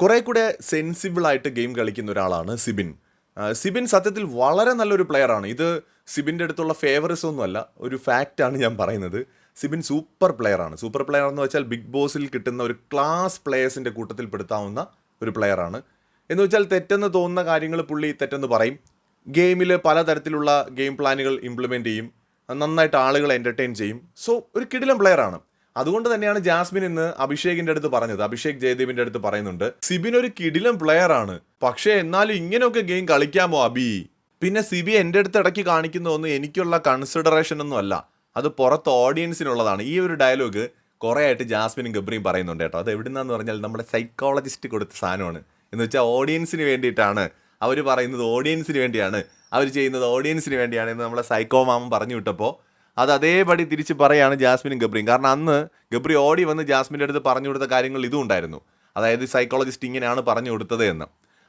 കുറെ കൂടെ സെൻസിബിളായിട്ട് ഗെയിം കളിക്കുന്ന ഒരാളാണ് സിബിൻ. സിബിൻ സത്യത്തിൽ വളരെ നല്ലൊരു പ്ലെയറാണ് ഇത് സിബിന്റെ അടുത്തുള്ള ഫേവറിസ് ഒന്നുമല്ല ഒരു ഫാക്റ്റാണ് ഞാൻ പറയുന്നത്. സിബിൻ സൂപ്പർ പ്ലെയറാണ് സൂപ്പർ പ്ലെയർ എന്ന് വെച്ചാൽ ബിഗ് ബോസിൽ കിട്ടുന്ന ഒരു ക്ലാസ് പ്ലെയേഴ്സിന്റെ കൂട്ടത്തിൽ പെടുത്താവുന്ന ഒരു പ്ലെയറാണ് എന്ന് വെച്ചാൽ തെറ്റെന്ന് തോന്നുന്ന കാര്യങ്ങൾ പുള്ളി തെറ്റെന്ന് പറയും. ഗെയിമിൽ പലതരത്തിലുള്ള ഗെയിം പ്ലാനുകൾ ഇംപ്ലിമെന്റ് ചെയ്യും. നന്നായിട്ട് ആളുകളെ എന്റർടൈൻ ചെയ്യും. സോ ഒരു കിടിലം പ്ലെയറാണ് അതുകൊണ്ട് തന്നെയാണ് ജാസ്മിൻ ഇന്ന് അഭിഷേകിന്റെ അടുത്ത് പറഞ്ഞത്. അഭിഷേക് ജയദേവിന്റെ അടുത്ത് പറയുന്നുണ്ട് സിബിൻ ഒരു കിടിലം പ്ലെയർ ആണ്. പക്ഷേ എന്നാലും ഇങ്ങനെയൊക്കെ ഗെയിം കളിക്കാമോ അബി? പിന്നെ സിബി എന്റെ അടുത്ത് ഇടയ്ക്ക് കാണിക്കുന്ന ഒന്നും എനിക്കുള്ള കൺസിഡറേഷൻ ഒന്നും അല്ല. അത് പുറത്ത് ഓഡിയൻസിനുള്ളതാണ് ഈ ഒരു ഡയലോഗ് കുറേ ആയിട്ട് ജാസ്മിനും ഗബ്രിയും പറയുന്നുണ്ട് കേട്ടോ. അത് എവിടുന്നാന്ന് പറഞ്ഞാൽ നമ്മുടെ സൈക്കോളജിസ്റ്റ് കൊടുത്ത സാധനമാണ്. എന്ന് വെച്ചാൽ ഓഡിയൻസിന് വേണ്ടിയിട്ടാണ് അവർ പറയുന്നത് ഓഡിയൻസിന് വേണ്ടിയാണ്. അവർ ചെയ്യുന്നത് ഓഡിയൻസിന് വേണ്ടിയാണ് എന്ന് നമ്മളെ സൈക്കോ മാമൻ പറഞ്ഞു വിട്ടപ്പോൾ അത് അതേപടി തിരിച്ച് പറയാണ് ജാസ്മിനും ഗബ്രിയും. കാരണം അന്ന് ഗബ്രി ഓടി വന്ന് ജാസ്മിന്റെ അടുത്ത് പറഞ്ഞു കൊടുത്ത കാര്യങ്ങൾ ഇതും ഉണ്ടായിരുന്നു. അതായത് സൈക്കോളജിസ്റ്റ് ഇങ്ങനെയാണ് പറഞ്ഞു കൊടുത്തത് എന്ന്.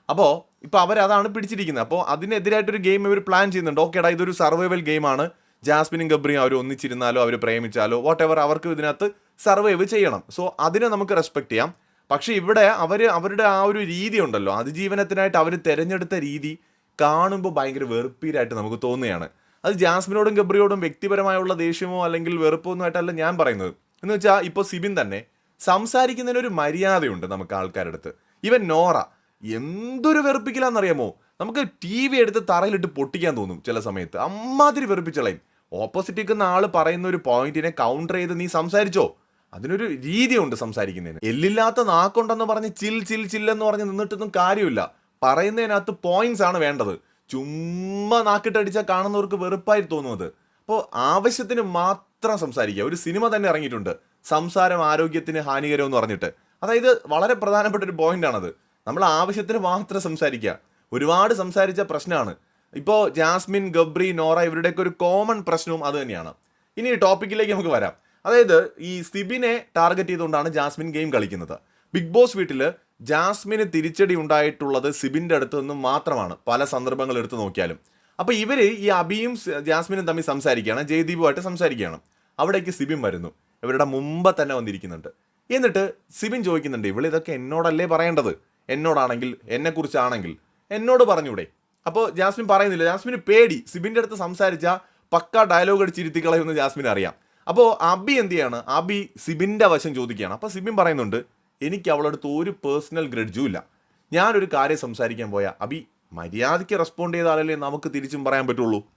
അപ്പോൾ ഇപ്പോൾ അവരതാണ് പിടിച്ചിരിക്കുന്നത്. അപ്പോൾ അതിനെതിരായിട്ടൊരു ഗെയിം ഇവർ പ്ലാൻ ചെയ്യുന്നുണ്ട്. ഓക്കേടാ ഇതൊരു സർവൈവൽ ഗെയിമാണ് ജാസ്മിനും ഗബ്രിയും അവർ ഒന്നിച്ചിരുന്നാലോ അവർ പ്രേമിച്ചാലോ വാട്ട് എവർ അവർക്ക് ഇതിനകത്ത് സർവൈവ് ചെയ്യണം. സോ അതിനെ നമുക്ക് റെസ്പെക്ട് ചെയ്യാം. പക്ഷേ ഇവിടെ അവർ അവരുടെ ആ ഒരു രീതി ഉണ്ടല്ലോ. അതിജീവനത്തിനായിട്ട് അവർ തിരഞ്ഞെടുത്ത രീതി കാണുമ്പോൾ ഭയങ്കര വെറുപ്പീരായിട്ട് നമുക്ക് തോന്നുകയാണ്. അത് ജാസ്മിനോടും ഗബ്രിയോടും വ്യക്തിപരമായുള്ള ദേഷ്യമോ അല്ലെങ്കിൽ വെറുപ്പോ ഒന്നും ആയിട്ടല്ല ഞാൻ പറയുന്നത്. എന്ന് വെച്ചാൽ ഇപ്പോൾ സിബിൻ തന്നെ സംസാരിക്കുന്നതിനൊരു മര്യാദയുണ്ട് നമുക്ക് ആൾക്കാരുടെ അടുത്ത്. ഇവൻ നോറ. എന്തൊരു വെറുപ്പിക്കലാന്നറിയാമോ? നമുക്ക് ടി വി എടുത്ത് തറയിലിട്ട് പൊട്ടിക്കാൻ തോന്നും ചില സമയത്ത്. അമ്മാതിരി വെറുപ്പിച്ചളയും ഓപ്പോസിറ്റ് നിൽക്കുന്ന ആൾ പറയുന്ന ഒരു പോയിന്റിനെ കൗണ്ടർ ചെയ്ത് നീ സംസാരിച്ചോ? അതിനൊരു രീതിയുണ്ട് സംസാരിക്കുന്നതിന്. എല്ലില്ലാത്ത നാക്കുണ്ടെന്ന് പറഞ്ഞ് ചിൽ ചിൽ ചില്ലെന്ന് പറഞ്ഞ് നിന്നിട്ടൊന്നും കാര്യമില്ല. പറയുന്നതിനകത്ത് പോയിന്റ്സ് ആണ് വേണ്ടത്. ചുമ്മാ നാക്കിട്ടടിച്ചാൽ കാണുന്നവർക്ക് വെറുപ്പായി തോന്നുന്നത് അപ്പോൾ ആവശ്യത്തിന് മാത്രം സംസാരിക്കുക. ഒരു സിനിമ തന്നെ ഇറങ്ങിയിട്ടുണ്ട്. സംസാരം ആരോഗ്യത്തിന് ഹാനികരം എന്ന് പറഞ്ഞിട്ട്. അതായത് വളരെ പ്രധാനപ്പെട്ട ഒരു പോയിന്റ് ആണത്. നമ്മൾ ആവശ്യത്തിന് മാത്രം സംസാരിക്കുക. ഒരുപാട് സംസാരിച്ച പ്രശ്നമാണ് ഇപ്പോൾ ജാസ്മിൻ ഗബ്രി നോറ ഇവരുടെയൊക്കെ ഒരു കോമൺ പ്രശ്നവും അത് തന്നെയാണ്. ഇനി ടോപ്പിക്കിലേക്ക് നമുക്ക് വരാം. അതായത് ഈ സിബിനെ ടാർഗറ്റ് ചെയ്തുകൊണ്ടാണ് ജാസ്മിൻ ഗെയിം കളിക്കുന്നത്. ബിഗ് ബോസ് വീട്ടിൽ ജാസ്മിന് തിരിച്ചടി ഉണ്ടായിട്ടുള്ളത് സിബിന്റെ അടുത്ത് നിന്നും മാത്രമാണ് പല സന്ദർഭങ്ങൾ എടുത്തു നോക്കിയാലും. അപ്പോൾ ഇവർ ഈ അബിയും ജാസ്മിനും തമ്മിൽ സംസാരിക്കുകയാണ് ജയദീപുമായിട്ട് സംസാരിക്കുകയാണ്. അവിടേക്ക് സിബിൻ വരുന്നു. ഇവരുടെ മുമ്പ് തന്നെ വന്നിരിക്കുന്നുണ്ട്. എന്നിട്ട് സിബിൻ ചോദിക്കുന്നുണ്ട് ഇവൾ ഇതൊക്കെ എന്നോടല്ലേ പറയേണ്ടത്? എന്നോടാണെങ്കിൽ എന്നെക്കുറിച്ചാണെങ്കിൽ? എന്നോട് പറഞ്ഞൂടെ. അപ്പോൾ ജാസ്മിൻ പറയുന്നില്ല. ജാസ്മിന് പേടി. സിബിന്റെ അടുത്ത് സംസാരിച്ച പക്ക ഡയലോഗ് അടിച്ചിരുത്തി കളയുമെന്ന് ജാസ്മിൻ അറിയാം അപ്പോൾ അബി എന്ത് ചെയ്യാണ്? അബി സിബിന്റെ വശം ചോദിക്കുകയാണ്. അപ്പോൾ സിബിൻ പറയുന്നുണ്ട് എനിക്ക് അവളടുത്ത് ഒരു പേഴ്സണൽ ഗ്രഡ്ജും ഇല്ല. ഞാനൊരു കാര്യം സംസാരിക്കാൻ പോയാൽ അബി മര്യാദയ്ക്ക് റെസ്പോണ്ട് ചെയ്താലല്ലേ നമുക്ക് തിരിച്ചും പറയാൻ പറ്റുള്ളൂ.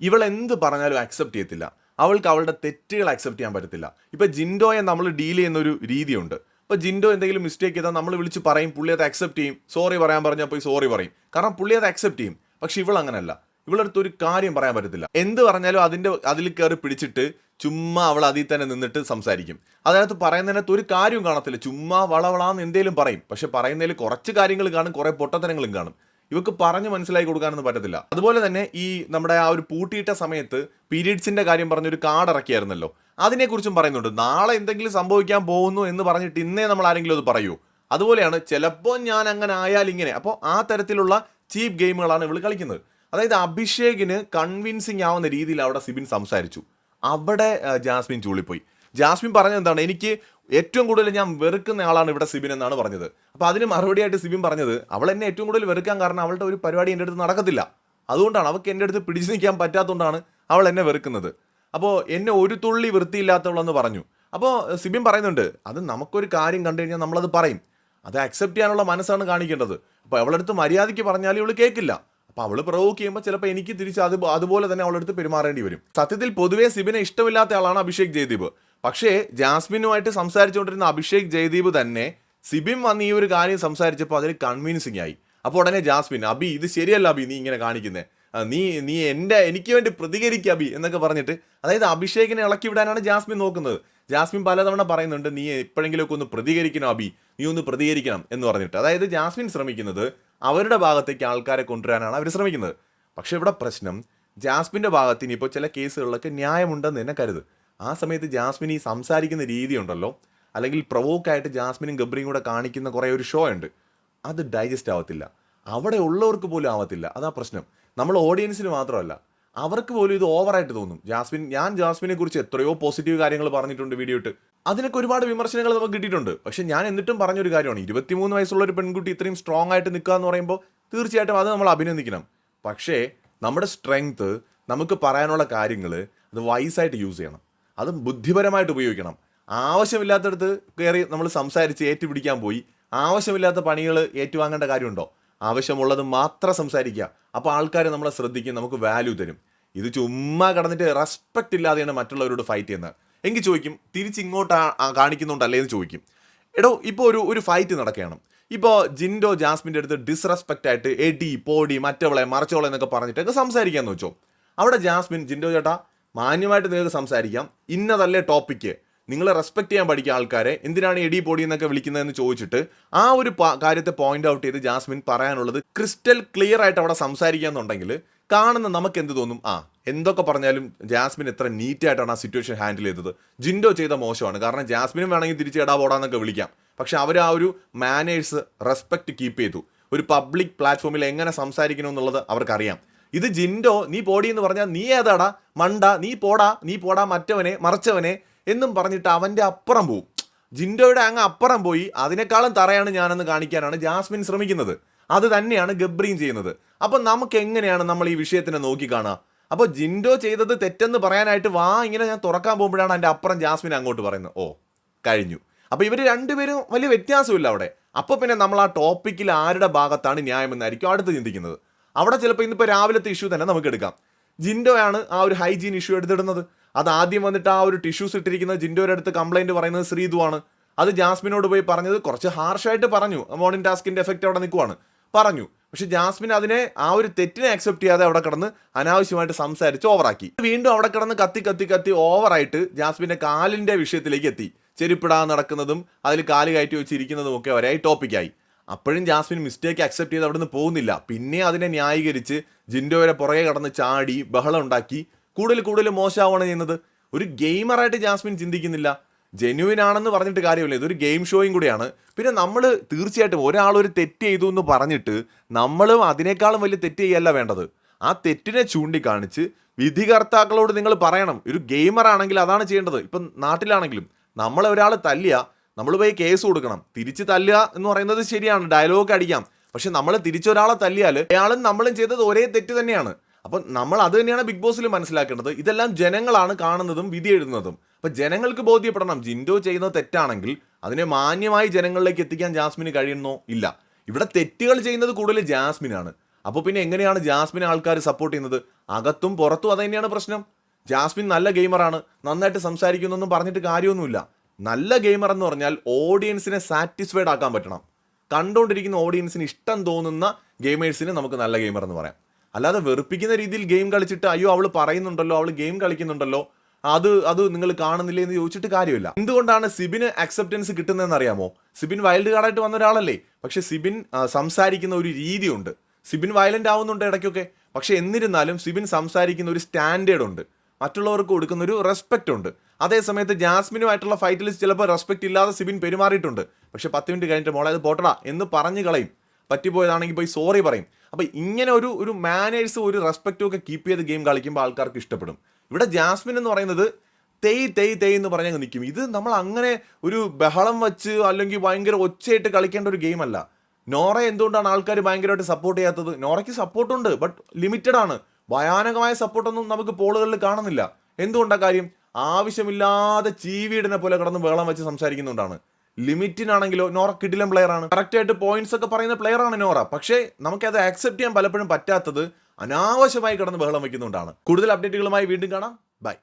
ഇവൾ എന്ത് പറഞ്ഞാലും അക്സെപ്റ്റ് ചെയ്യത്തില്ല. അവൾക്ക് അവളുടെ തെറ്റുകൾ അക്സെപ്റ്റ് ചെയ്യാൻ പറ്റത്തില്ല. ഇപ്പം ജിൻഡോയെ നമ്മൾ ഡീൽ ചെയ്യുന്ന ഒരു രീതിയുണ്ട്. ഇപ്പോൾ ജിൻഡോ എന്തെങ്കിലും മിസ്റ്റേക്ക് ചെയ്താൽ നമ്മൾ വിളിച്ച് പറയും പുള്ളി അത് അക്സെപ്റ്റ് ചെയ്യും. സോറി പറയാൻ പറഞ്ഞാൽ പോയി സോറി പറയും. കാരണം പുള്ളി അത് അക്സെപ്റ്റ് ചെയ്യും. പക്ഷെ ഇവൾ അങ്ങനെയല്ല ഇവളടുത്ത് ഒരു കാര്യം പറയാൻ പറ്റത്തില്ല. എന്ത് പറഞ്ഞാലും അതിന്റെ അതിൽ കയറി പിടിച്ചിട്ട് ചുമ്മാ അവൾ അതിൽ തന്നെ നിന്നിട്ട് സംസാരിക്കും. അതിനകത്ത് പറയുന്നതിനകത്ത് ഒരു കാര്യവും കാണത്തില്ല. ചുമ്മാ വളവളാന്ന് എന്തേലും പറയും. പക്ഷെ പറയുന്നതിൽ കുറച്ച് കാര്യങ്ങൾ കാണും കുറേ പൊട്ടത്തരങ്ങളും കാണും. ഇവക്ക് പറഞ്ഞ് മനസ്സിലാക്കി കൊടുക്കാനൊന്നും പറ്റത്തില്ല. അതുപോലെ തന്നെ ഈ നമ്മുടെ ആ ഒരു പൂട്ടിയിട്ട സമയത്ത് പീരീഡ്സിന്റെ കാര്യം പറഞ്ഞൊരു കാർഡ് ഇറക്കിയായിരുന്നല്ലോ. അതിനെക്കുറിച്ചും പറയുന്നുണ്ട്. നാളെ എന്തെങ്കിലും സംഭവിക്കാൻ പോകുന്നു എന്ന് പറഞ്ഞിട്ട് ഇന്നേ നമ്മൾ ആരെങ്കിലും അത് പറയൂ. അതുപോലെയാണ് ചിലപ്പോൾ ഞാൻ അങ്ങനെ ആയാൽ ഇങ്ങനെ. അപ്പോൾ ആ തരത്തിലുള്ള ചീപ്പ് ഗെയിമുകളാണ് ഇവൾ കളിക്കുന്നത്. അതായത് അഭിഷേകിന് കൺവിൻസിങ് ആവുന്ന രീതിയിൽ അവിടെ സിബിൻ സംസാരിച്ചു. അവിടെ ജാസ്മിൻ ചൂളിപ്പോയി. ജാസ്മിൻ പറഞ്ഞത് എന്താണ്? എനിക്ക് ഏറ്റവും കൂടുതൽ ഞാൻ വെറുക്കുന്ന ആളാണ് ഇവിടെ സിബിൻ എന്നാണ് പറഞ്ഞത്. അപ്പോൾ അതിന് മറുപടിയായിട്ട് സിബിൻ പറഞ്ഞത് അവൾ എന്നെ ഏറ്റവും കൂടുതൽ വെറുക്കാൻ കാരണം അവളുടെ ഒരു പരിപാടി എന്റെ അടുത്ത് നടക്കത്തില്ല. അതുകൊണ്ടാണ് അവൾക്ക് എന്റെ അടുത്ത് പിടിച്ചു നിൽക്കാൻ പറ്റാത്തതുകൊണ്ടാണ് അവൾ എന്നെ വെറുക്കുന്നത്. അപ്പോൾ എന്നെ ഒരു തുള്ളി വൃത്തിയില്ലാത്തവളെന്ന് പറഞ്ഞു. അപ്പോൾ സിബിൻ പറയുന്നുണ്ട് അത് നമുക്കൊരു കാര്യം കണ്ടു കഴിഞ്ഞാൽ നമ്മളത് പറയും. അത് അക്സെപ്റ്റ് ചെയ്യാനുള്ള മനസ്സാണ് കാണിക്കേണ്ടത്. അപ്പോൾ അവളടുത്ത് മര്യാദയ്ക്ക് പറഞ്ഞാൽ ഇവൾ കേൾക്കില്ല അപ്പോൾ അവൾ പ്രവോക്ക് ചെയ്യുമ്പോൾ ചിലപ്പോൾ എനിക്ക് തിരിച്ച് അത് അതുപോലെ തന്നെ അവളടുത്ത് പെരുമാറേണ്ടി വരും. സത്യത്തിൽ പൊതുവേ സിബിനെ ഇഷ്ടമില്ലാത്ത ആളാണ് അഭിഷേക് ജയദീപ്. പക്ഷേ ജാസ്മിനുമായിട്ട് സംസാരിച്ചുകൊണ്ടിരുന്ന അഭിഷേക് ജയദീപ് തന്നെ സിബിൻ വന്ന് ഈ ഒരു കാര്യം സംസാരിച്ചപ്പോൾ അതിന് കൺവിൻസിങ് ആയി. അപ്പോൾ ഉടനെ ജാസ്മിൻ അബി ഇത് ശരിയല്ല അബി നീ ഇങ്ങനെ കാണിക്കുന്നത് നീ നീ എന്റെ എനിക്ക് വേണ്ടി പ്രതികരിക്കുക അബി എന്നൊക്കെ പറഞ്ഞിട്ട് അതായത് അഭിഷേകിനെ ഇളക്കി വിടാനാണ് ജാസ്മിൻ നോക്കുന്നത്. ജാസ്മിൻ പലതവണ പറയുന്നുണ്ട് നീ എപ്പോഴെങ്കിലുമൊക്കെ ഒന്ന് പ്രതികരിക്കണം അബി നീ ഒന്ന് പ്രതികരിക്കണം എന്ന് പറഞ്ഞിട്ട്. അതായത് ജാസ്മിൻ ശ്രമിക്കുന്നത് അവരുടെ ഭാഗത്തേക്ക് ആൾക്കാരെ കൊണ്ടുവരാനാണ് അവർ ശ്രമിക്കുന്നത്. പക്ഷെ ഇവിടെ പ്രശ്നം ജാസ്മിന്റെ ഭാഗത്ത് ഇനിയിപ്പോൾ ചില കേസുകളിലൊക്കെ ന്യായമുണ്ടെന്ന് തന്നെ കരുത്. ആ സമയത്ത് ജാസ്മിൻ ഈ സംസാരിക്കുന്ന രീതി ഉണ്ടല്ലോ. അല്ലെങ്കിൽ പ്രവോക്കായിട്ട് ജാസ്മിനും ഗബ്രിയും കൂടെ കാണിക്കുന്ന കുറേ ഒരു ഷോ ഉണ്ട്. അത് ഡൈജസ്റ്റ് ആവത്തില്ല. അവിടെ ഉള്ളവർക്ക് പോലും ആവത്തില്ല. അതാ പ്രശ്നം. നമ്മൾ ഓഡിയൻസിന് മാത്രമല്ല. അവർക്ക് പോലും ഇത് ഓവറായിട്ട് തോന്നും. ജാസ്മിൻ ഞാൻ ജാസ്മിനെ കുറിച്ച് എത്രയോ പോസിറ്റീവ് കാര്യങ്ങൾ പറഞ്ഞിട്ടുണ്ട് വീഡിയോ ഇട്ട്. അതിനൊക്കെ ഒരുപാട് വിമർശനങ്ങൾ നമുക്ക് കിട്ടിയിട്ടുണ്ട്. പക്ഷെ ഞാൻ എന്നിട്ടും പറഞ്ഞൊരു കാര്യമാണ്. ഇരുപത്തിമൂന്ന് വയസ്സുള്ള ഒരു പെൺകുട്ടി ഇത്രയും സ്ട്രോങ് ആയിട്ട് നിൽക്കുക എന്ന് പറയുമ്പോൾ തീർച്ചയായിട്ടും അത് നമ്മൾ അഭിനന്ദിക്കണം. പക്ഷേ നമ്മുടെ സ്ട്രെങ്ത് നമുക്ക് പറയാനുള്ള കാര്യങ്ങൾ അത് വൈസായിട്ട് യൂസ് ചെയ്യണം. അത് ബുദ്ധിപരമായിട്ട് ഉപയോഗിക്കണം. ആവശ്യമില്ലാത്തടത്ത് കയറി നമ്മൾ സംസാരിച്ച് ഏറ്റുപിടിക്കാൻ പോയി. ആവശ്യമില്ലാത്ത പണികൾ ഏറ്റുവാങ്ങേണ്ട കാര്യമുണ്ടോ? ആവശ്യമുള്ളത് മാത്രം സംസാരിക്കുക. അപ്പോൾ ആൾക്കാർ നമ്മളെ ശ്രദ്ധിക്കും നമുക്ക് വാല്യൂ തരും. ഇത് ചുമ്മാ കടന്നിട്ട് റെസ്പെക്റ്റ് ഇല്ലാതെയാണ് മറ്റുള്ളവരോട് ഫൈറ്റ് ചെയ്യുന്നത്. എങ്കിൽ ചോദിക്കും തിരിച്ചിങ്ങോട്ട് കാണിക്കുന്നുണ്ടല്ലേ എന്ന് ചോദിക്കും. എടോ ഇപ്പോൾ ഒരു ഒരു ഫൈറ്റ് നടക്കുകയാണ്. ഇപ്പോൾ ജിൻഡോ ജാസ്മിന്റെ അടുത്ത് ഡിസ്റെസ്പെക്റ്റ് ആയിട്ട് എടി പോടി മറ്റവളെ മറച്ചവളെ എന്നൊക്കെ പറഞ്ഞിട്ടൊക്കെ സംസാരിക്കാമെന്ന് വെച്ചോ. അവിടെ ജാസ്മിൻ ജിൻഡോ ചേട്ടാ മാന്യമായിട്ട് നിങ്ങൾക്ക് സംസാരിക്കാം. ഇന്നതല്ലേ ടോപ്പിക്ക് നിങ്ങൾ റെസ്പെക്ട് ചെയ്യാൻ പഠിക്കുക ആൾക്കാരെ എന്തിനാണ് എടി പൊടി എന്നൊക്കെ വിളിക്കുന്നതെന്ന് ചോദിച്ചിട്ട് ആ ഒരു കാര്യത്തെ പോയിന്റ് ഔട്ട് ചെയ്ത് ജാസ്മിൻ പറയാനുള്ളത് ക്രിസ്റ്റൽ ക്ലിയർ ആയിട്ട് അവിടെ സംസാരിക്കാന്നുണ്ടെങ്കിൽ കാണുന്ന നമുക്ക് എന്ത് തോന്നും? ആ എന്തൊക്കെ പറഞ്ഞാലും ജാസ്മിൻ എത്ര നീറ്റായിട്ടാണ് ആ സിറ്റുവേഷൻ ഹാൻഡിൽ ചെയ്തത്. ജിൻഡോ ചെയ്ത മോശമാണ്. കാരണം ജാസ്മിനും വേണമെങ്കിൽ തിരിച്ച് എടാ പോടാന്നൊക്കെ വിളിക്കാം. പക്ഷെ അവർ ആ ഒരു മാനേഴ്സ് റെസ്പെക്ട് കീപ്പ് ചെയ്തു. ഒരു പബ്ലിക് പ്ലാറ്റ്ഫോമിൽ എങ്ങനെ സംസാരിക്കണം എന്നുള്ളത് അവർക്കറിയാം. ഇത് ജിൻഡോ നീ പോടി എന്ന് പറഞ്ഞാൽ നീ ഏതാടാ? മണ്ട നീ പോടാ നീ പോടാ മറ്റവനെ മറച്ചവനെ എന്നും പറഞ്ഞിട്ട് അവന്റെ അപ്പുറം പോവും. ജിൻഡോയുടെ അങ്ങ് അപ്പുറം പോയി അതിനേക്കാളും തറയാണ് ഞാനെന്ന് കാണിക്കാനാണ് ജാസ്മിൻ ശ്രമിക്കുന്നത്. അത് തന്നെയാണ് ഗബ്രിയും ചെയ്യുന്നത്. അപ്പം നമുക്ക് എങ്ങനെയാണ് നമ്മൾ ഈ വിഷയത്തിനെ നോക്കിക്കാണുക അപ്പോൾ ജിൻഡോ ചെയ്തത് തെറ്റെന്ന് പറയാനായിട്ട് വാ ഇങ്ങനെ ഞാൻ തുറക്കാൻ പോകുമ്പോഴാണ് എന്റെ അപ്പുറം ജാസ്മിൻ അങ്ങോട്ട് പറയുന്നത്. ഓ കഴിഞ്ഞു. അപ്പോൾ ഇവർ രണ്ടുപേരും വലിയ വ്യത്യാസമില്ല അവിടെ. അപ്പോൾ പിന്നെ നമ്മൾ ആ ടോപ്പിക്കിൽ ആരുടെ ഭാഗത്താണ് ന്യായമെന്നായിരിക്കും അടുത്ത് ചിന്തിക്കുന്നത്. അവിടെ ചിലപ്പോൾ ഇന്നിപ്പോൾ രാവിലത്തെ ഇഷ്യൂ തന്നെ നമുക്ക് എടുക്കാം. ജിൻഡോയാണ് ആ ഒരു ഹൈജീൻ ഇഷ്യൂ എടുത്തിടുന്നത്. അത് ആദ്യം വന്നിട്ട് ആ ഒരു ടിഷ്യൂസ് ഇട്ടിരിക്കുന്ന ജിൻഡോയുടെ അടുത്ത് കംപ്ലൈന്റ് പറയുന്നത് ശ്രീതുവാണ്. അത് ജാസ്മിനോട് പോയി പറഞ്ഞത് കുറച്ച് ഹാർഷായിട്ട് പറഞ്ഞു. മോർണിംഗ് ടാസ്കിന്റെ എഫക്റ്റ് അവിടെ നിൽക്കുവാണ്. പറഞ്ഞു. പക്ഷെ ജാസ്മിൻ അതിനെ ആ ഒരു തെറ്റിനെ അക്സെപ്റ്റ് ചെയ്യാതെ അവിടെ കിടന്ന് അനാവശ്യമായിട്ട് സംസാരിച്ച് ഓവറാക്കി വീണ്ടും അവിടെ കിടന്ന് കത്തി കത്തി കത്തി ഓവറായിട്ട് ജാസ്മിന്റെ കാലിന്റെ വിഷയത്തിലേക്ക് എത്തി. ചെരുപ്പിടാൻ നടക്കുന്നതും അതിൽ കാൽ കയറ്റി വെച്ചിരിക്കുന്നതും ഒക്കെ ഒരേ ടോപ്പിക്കായി അപ്പോഴും ജാസ്മിൻ മിസ്റ്റേക്ക് അക്സെപ്റ്റ് ചെയ്ത് അവിടുന്ന് പോകുന്നില്ല. പിന്നെ അതിനെ ന്യായീകരിച്ച് ജിൻഡോയുടെ പുറകെ കടന്ന് ചാടി ബഹളം ഉണ്ടാക്കി കൂടുതൽ കൂടുതൽ മോശമാവാണ് ചെയ്യുന്നത്. ഒരു ഗെയിമറായിട്ട് ജാസ്മിൻ ചിന്തിക്കുന്നില്ല. ജെന്യുവിൻ ആണെന്ന് പറഞ്ഞിട്ട് കാര്യമില്ല. ഇതൊരു ഗെയിം ഷോയും കൂടിയാണ്. പിന്നെ നമ്മൾ തീർച്ചയായിട്ടും ഒരാൾ ഒരു തെറ്റ് ചെയ്തു എന്ന് പറഞ്ഞിട്ട് നമ്മളും അതിനേക്കാളും വലിയ തെറ്റ് ചെയ്യല്ല വേണ്ടത്. ആ തെറ്റിനെ ചൂണ്ടിക്കാണിച്ച് വിധികർത്താക്കളോട് നിങ്ങൾ പറയണം. ഒരു ഗെയിമർ ആണെങ്കിൽ അതാണ് ചെയ്യേണ്ടത്. ഇപ്പം നാട്ടിലാണെങ്കിലും നമ്മളെ ഒരാൾ തല്ലിയ നമ്മൾ പോയി കേസ് കൊടുക്കണം. തിരിച്ച് തല്ലുക എന്ന് പറയുന്നത് ശരിയാണ്. ഡയലോഗ് അടിക്കാം. പക്ഷെ നമ്മൾ തിരിച്ചൊരാളെ തല്ലിയാൽ അയാളും നമ്മളും ചെയ്തത് ഒരേ തെറ്റ് തന്നെയാണ്. അപ്പം നമ്മൾ അത് തന്നെയാണ് ബിഗ് ബോസിൽ മനസ്സിലാക്കേണ്ടത്. ഇതെല്ലാം ജനങ്ങളാണ് കാണുന്നതും വിധി എഴുതുന്നതും. അപ്പം ജനങ്ങൾക്ക് ബോധ്യപ്പെടണം. ജിൻഡോ ചെയ്യുന്നത് തെറ്റാണെങ്കിൽ അതിനെ മാന്യമായി ജനങ്ങളിലേക്ക് എത്തിക്കാൻ ജാസ്മിന് കഴിയുന്നോ? ഇല്ല. ഇവിടെ തെറ്റുകൾ ചെയ്യുന്നത് കൂടുതൽ ജാസ്മിനാണ്. അപ്പോൾ പിന്നെ എങ്ങനെയാണ് ജാസ്മിനെ ആൾക്കാർ സപ്പോർട്ട് ചെയ്യുന്നത്? അകത്തും പുറത്തും അത് തന്നെയാണ് പ്രശ്നം. ജാസ്മിൻ നല്ല ഗെയിമറാണ്. നന്നായിട്ട് സംസാരിക്കുന്നൊന്നും പറഞ്ഞിട്ട് കാര്യമൊന്നുമില്ല. നല്ല ഗെയിമർ എന്ന് പറഞ്ഞാൽ ഓഡിയൻസിനെ സാറ്റിസ്ഫൈഡ് ആക്കാൻ പറ്റണം. കണ്ടുകൊണ്ടിരിക്കുന്ന ഓഡിയൻസിന് ഇഷ്ടം തോന്നുന്ന ഗെയിമേഴ്സിന് നമുക്ക് നല്ല ഗെയിമർ എന്ന് പറയാം. അല്ലാതെ വെറുപ്പിക്കുന്ന രീതിയിൽ ഗെയിം കളിച്ചിട്ട് അയ്യോ അവൾ പറയുന്നുണ്ടല്ലോ അവൾ ഗെയിം കളിക്കുന്നുണ്ടല്ലോ അത് അത് നിങ്ങൾ കാണുന്നില്ലേ എന്ന് ചോദിച്ചിട്ട് കാര്യമില്ല. എന്തുകൊണ്ടാണ് സിബിന് അക്സെപ്റ്റൻസ് കിട്ടുന്നതെന്ന് അറിയാമോ? സിബിൻ വൈൽഡ് കാർഡായിട്ട് വന്ന ഒരാളല്ലേ? പക്ഷെ സിബിൻ സംസാരിക്കുന്ന ഒരു രീതിയുണ്ട്. സിബിൻ വയലന്റ് ആവുന്നുണ്ട് ഇടയ്ക്കൊക്കെ. പക്ഷെ എന്നിരുന്നാലും സിബിൻ സംസാരിക്കുന്ന ഒരു സ്റ്റാൻഡേർഡ് ഉണ്ട്. മറ്റുള്ളവർക്ക് കൊടുക്കുന്ന ഒരു റെസ്പെക്റ്റ് ഉണ്ട്. അതേ സമയത്ത് ജാസ്മിനുമായിട്ടുള്ള ഫൈറ്റിൽ ചിലപ്പോൾ റെസ്പെക്റ്റ് ഇല്ലാതെ സിബിൻ പെരുമാറിയിട്ടുണ്ട്. പക്ഷെ പത്ത് മിനിറ്റ് കഴിഞ്ഞിട്ട് മോളെ അത് പോട്ടടാ എന്ന് പറഞ്ഞു കളയും. പറ്റിപ്പോയതാണെങ്കിൽ പോയി സോറി പറയും. അപ്പൊ ഇങ്ങനെ ഒരു ഒരു മാനേഴ്സും ഒരു റെസ്പെക്റ്റും ഒക്കെ കീപ്പ് ചെയ്ത് ഗെയിം കളിക്കുമ്പോൾ ആൾക്കാർക്ക് ഇഷ്ടപ്പെടും. ഇവിടെ ജാസ്മിൻ എന്ന് പറയുന്നത് തെയ് തെയ് തെയ് എന്ന് പറഞ്ഞാൽ നിൽക്കും. ഇത് നമ്മൾ അങ്ങനെ ഒരു ബഹളം വെച്ച് അല്ലെങ്കിൽ ഭയങ്കര ഒച്ചയായിട്ട് കളിക്കേണ്ട ഒരു ഗെയിം അല്ല. നോറ എന്തുകൊണ്ടാണ് ആൾക്കാർ ഭയങ്കരമായിട്ട് സപ്പോർട്ട് ചെയ്യാത്തത്? നോറയ്ക്ക് സപ്പോർട്ടുണ്ട് ബട്ട് ലിമിറ്റഡ് ആണ്. ഭയാനകമായ സപ്പോർട്ടൊന്നും നമുക്ക് പോളുകളിൽ കാണുന്നില്ല. എന്തുകൊണ്ടാണ് കാര്യം? ആവശ്യമില്ലാതെ ചീവീടിനെ പോലെ കിടന്ന് വെള്ളം വെച്ച് സംസാരിക്കുന്നുണ്ടാണ് ലിമിറ്റിനാണെങ്കിലോ നോറ കിടിലൻ പ്ലെയർ ആണ് കറക്റ്റ് ആയിട്ട് പോയിന്റ്സ് ഒക്കെ പറയുന്ന പ്ലെയർ ആണ് നോറ. പക്ഷേ അത് ആക്സെപ്റ്റ് ചെയ്യാൻ പലപ്പോഴും പറ്റാത്തത് അനാവശ്യമായി കിടന്ന് ബഹളം വയ്ക്കുന്നുകൊണ്ടാണ് കൂടുതൽ അപ്ഡേറ്റുകളുമായി വീണ്ടും കാണാം. ബൈ